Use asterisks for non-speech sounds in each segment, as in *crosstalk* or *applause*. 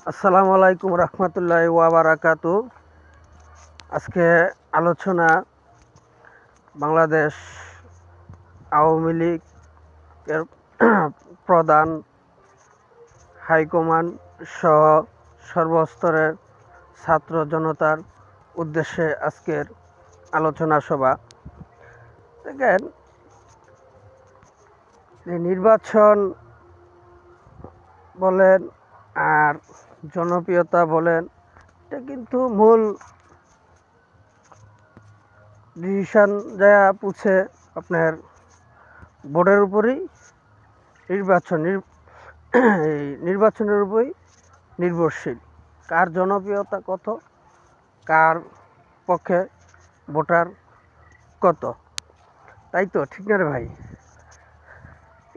আসসালামু আলাইকুম রহমতুল্লাহ ওয়াবারাকাত আজকে আলোচনা বাংলাদেশ আওয়ামী লীগের *clears throat* প্রধান হাইকমান্ড সহ সর্বস্তরের ছাত্র জনতার উদ্দেশ্যে আজকের আলোচনা সভা। দেখেন নির্বাচন বলেন আর জনপ্রিয়তা বলেন, এটা কিন্তু মূল ডিসিশন যা পুছে আপনার বোর্ডের উপরেই নির্বাচন এই নির্বাচনের উপরেই নির্ভরশীল। কার জনপ্রিয়তা কত? কার পক্ষে ভোটার কত? তাই তো, ঠিক না রে ভাই?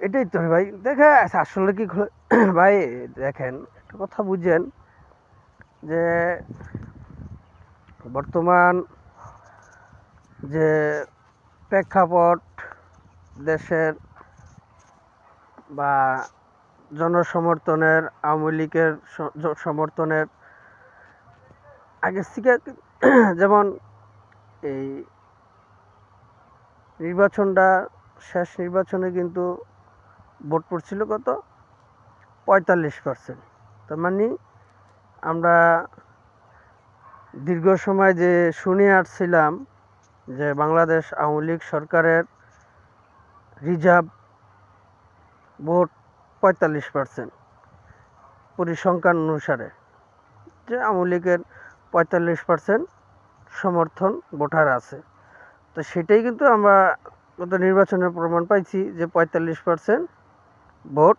এটাই তো ভাই। দেখে আসলে কি ভাই, দেখেন একটা কথা বুঝেন যে বর্তমান যে প্রেক্ষাপট দেশের বা জনসমর্থনের, আওয়ামী লীগের সমর্থনের আগের থেকে *clears throat* যেমন এই নির্বাচনটা, শেষ নির্বাচনে কিন্তু ভোট পড়ছিল কত? পঁয়তাল্লিশ পার্সেন্ট তার মানে আমরা দীর্ঘ সময় যে শুনে আসছিলাম যে বাংলাদেশ আওয়ামী লীগ সরকারের রিজার্ভ ভোট পঁয়তাল্লিশ পার্সেন্ট পরিসংখ্যান অনুসারে যে আওয়ামী লীগের পঁয়তাল্লিশ পার্সেন্ট সমর্থন ভোটার আছে। তো সেটাই কিন্তু আমরা গত নির্বাচনের প্রমাণ পাইছি যে পঁয়তাল্লিশ পার্সেন্ট ভোট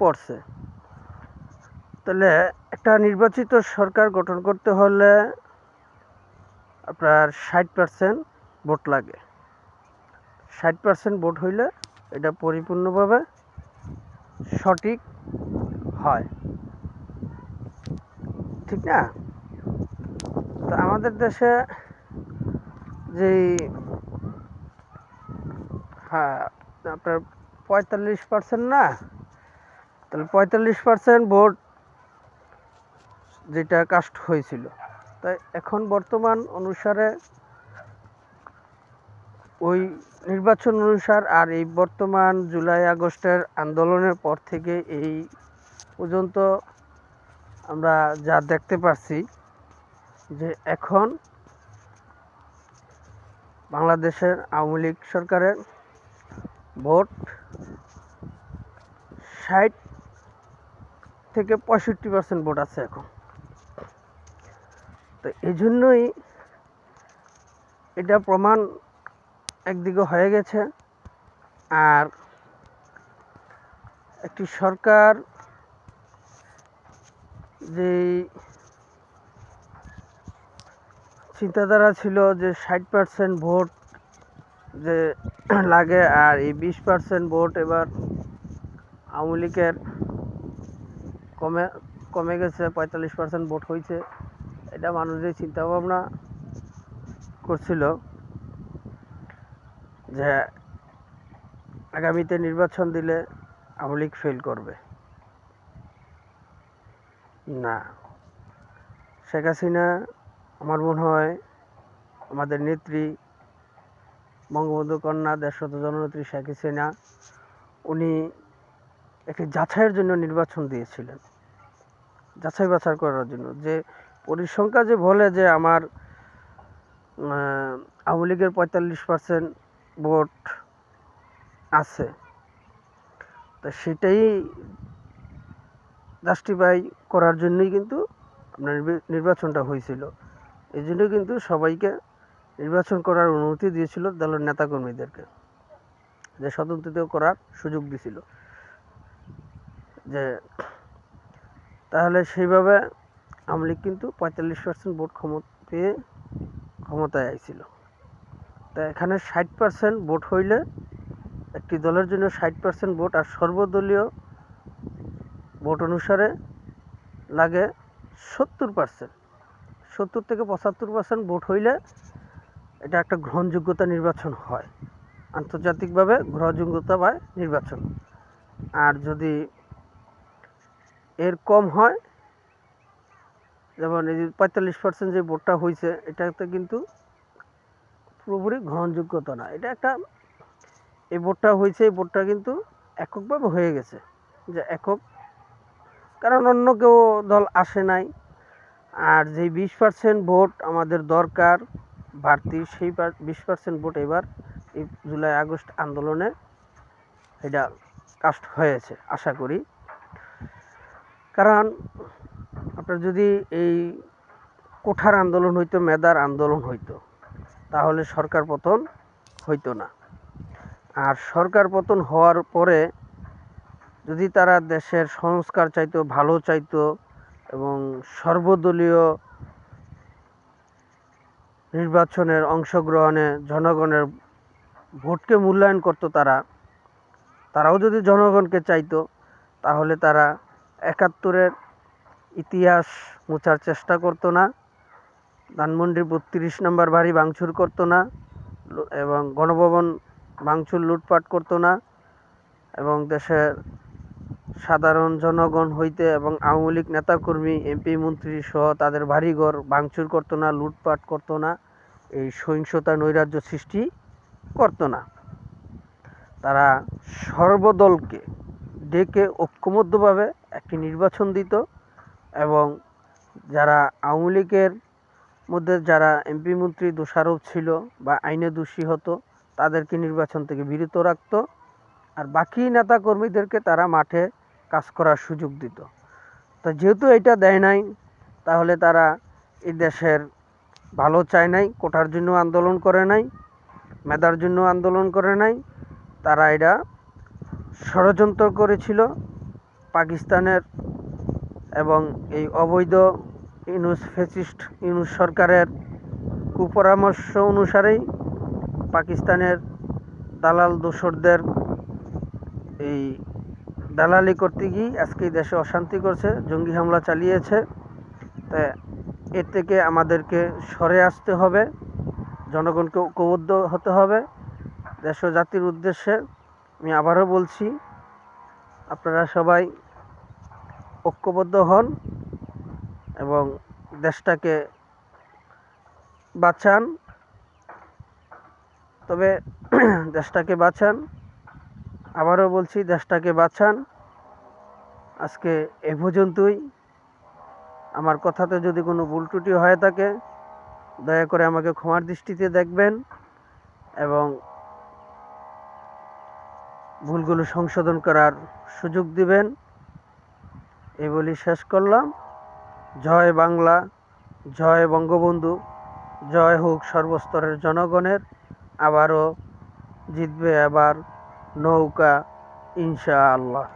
পড়ছে। তাহলে একটা নির্বাচিত সরকার গঠন করতে হলে আপনার ষাট পার্সেন্ট ভোট লাগে। ষাট পার্সেন্ট ভোট হইলে এটা পরিপূর্ণভাবে সঠিক হয়। ঠিক না? তো আমাদের দেশে যেই হ্যাঁ আপনার পঁয়তাল্লিশ পার্সেন্ট না? তাহলে পঁয়তাল্লিশ পার্সেন্ট ভোট যেটা কাস্ট হয়েছিল। তাই এখন বর্তমান অনুসারে ওই নির্বাচন অনুসার আর এই বর্তমান জুলাই আগস্টের আন্দোলনের পর থেকে এই পর্যন্ত আমরা যা দেখতে পাচ্ছি যে এখন বাংলাদেশের আওয়ামী লীগ সরকারের ভোট ষাট থেকে পঁয়ষট্টি পার্সেন্ট ভোট আছে এখন। তো এই জন্যই এটা প্রমাণ একদিকে হয়ে গেছে। আর একটি সরকার যেই চিন্তাধারা ছিল যে ষাট পার্সেন্ট ভোট যে লাগে আর এই বিশ পার্সেন্ট ভোট এবার আওয়ামী লীগের কমে কমে গেছে, পঁয়তাল্লিশ পার্সেন্ট ভোট হয়েছে। এটা মানুষের যে চিন্তা ভাবনা করছিল যে আগামীতে নির্বাচন দিলে আওয়ামী লীগ ফেল করবে। না। শেখ হাসিনা আমার মনে হয় আমাদের নেত্রী বঙ্গবন্ধু কন্যা দেশরত জননেত্রী শেখ হাসিনা, উনি একটি যাচাইয়ের জন্য নির্বাচন দিয়েছিলেন। যাচাই বাছাই করার জন্য। যে পরিসংখ্যা যে বলে যে আমার আওয়ামী লীগের পঁয়তাল্লিশ পার্সেন্ট ভোট আছে, তো সেটাই জাস্টিফাই করার জন্যই কিন্তু আপনার নির্বা- নির্বাচনটা হয়েছিল। এই জন্য কিন্তু সবাইকে নির্বাচন করার অনুমতি দিয়েছিল দলের নেতাকর্মীদেরকে, যে স্বতন্ত্রিত করার সুযোগ দিছিল। যে, তাহলে সেইভাবে আওয়ামী লীগ কিন্তু পঁয়তাল্লিশ পার্সেন্ট ভোট ক্ষমতা পেয়ে ক্ষমতায় আইছিল। তা এখানে ষাট পার্সেন্ট ভোট হইলে একটি দলের জন্য ষাট পার্সেন্ট ভোট আর সর্বদলীয় ভোট অনুসারে লাগে সত্তর পার্সেন্ট সত্তর থেকে পঁচাত্তর পার্সেন্ট ভোট হইলে এটা একটা গ্রহণযোগ্যতা নির্বাচন হয়। আন্তর্জাতিকভাবে গ্রহণযোগ্যতা পায় নির্বাচন। আর যদি এর কম হয় যেমন এই যে পঁয়তাল্লিশ পার্সেন্ট যে ভোটটা হয়েছে এটাতে কিন্তু পুরোপুরি গ্রহণযোগ্যতা না। এটা একটা, এই ভোটটা হয়েছে এই ভোটটা কিন্তু এককভাবে হয়ে গেছে। যে একক, কারণ অন্য কেউ দল আসে নাই। আর যে বিশ পার্সেন্ট ভোট আমাদের দরকার, বাড়তি সেই বিশ পার্সেন্ট ভোট এবার এই জুলাই, আগস্ট আন্দোলনে এটা কাস্ট হয়েছে, আশা করি। কারণ আপনার যদি এই কোঠার আন্দোলন হইতো, মেদার আন্দোলন হইতো, তাহলে সরকার পতন হইতো না। আর সরকার পতন হওয়ার পরে যদি তারা দেশের সংস্কার চাইতো, ভালো চাইতো এবং সর্বদলীয় নির্বাচনের অংশগ্রহণে জনগণের ভোটকে মূল্যায়ন করতো তারা, তারাও যদি জনগণকে চাইতো, তাহলে তারা একাত্তরের ইতিহাস মোছার চেষ্টা করতো না। ধানমন্ডির বত্রিশ নম্বর বাড়ি ভাঙচুর করতো না এবং গণভবন ভাঙচুর লুটপাট করতো না এবং দেশের সাধারণ জনগণ হইতে এবং আওয়ামী লীগ নেতাকর্মী, এমপি, মন্ত্রী সহ তাদের বাড়িঘর ভাঙচুর করতো না, লুটপাট করতো না, এই সহিংসতা নৈরাজ্য সৃষ্টি করতো না। তারা সর্বদলকে ডেকে ঐক্যবদ্ধভাবে একটি নির্বাচন দিত। এবং যারা আওয়ামী লীগের মধ্যে যারা এমপি মন্ত্রী দোষারোপ ছিল বা আইনে দোষী হতো, তাদেরকে নির্বাচন থেকে বিরত রাখত আর বাকি নেতা কর্মীদেরকে তারা মাঠে কাজ করার সুযোগ দিত। তো যেহেতু এটা দেয় নাই, তাহলে তারা এই দেশের ভালো চায় নাই, কোটার জন্য আন্দোলন করে নাই, মেধার জন্য আন্দোলন করে নাই, তারা এটা ষড়যন্ত্র করেছিল। পাকিস্তানের এবং এই অবৈধ ইউনুস ফেসিস্ট ইউনুস সরকারের কুপরামর্শ অনুসারেই পাকিস্তানের দালাল দোসরদের এই দালালি করতে গিয়ে আজকে দেশে অশান্তি করছে, জঙ্গি হামলা চালিয়েছে। তা এর থেকে আমাদেরকে সরে আসতে হবে, জনগণকে ঐক্যবদ্ধ হতে হবে। দেশ জাতির উদ্দেশ্যে আমি আবারও বলছি, আপনারা সবাই ঐক্যবদ্ধ হন এবং দেশটাকে বাঁচান। তবে *clears throat* দেশটাকে বাঁচান। আবারও বলছি, দেশটাকে বাঁচান। আজকে এ পর্যন্তই। আমার কথাতে যদি কোনো ভুল ত্রুটি হয়ে থাকে, দয়া করে আমাকে ক্ষমার দৃষ্টিতে দেখবেন এবং ভুলগুলো সংশোধন করার সুযোগ দিবেন। এই বলি শেষ করলাম। জয় বাংলা, জয় বঙ্গবন্ধু, জয় হোক সর্বস্তরের জনগণের। আবারও জিতবে আবার নৌকা, ইনশাআল্লাহ।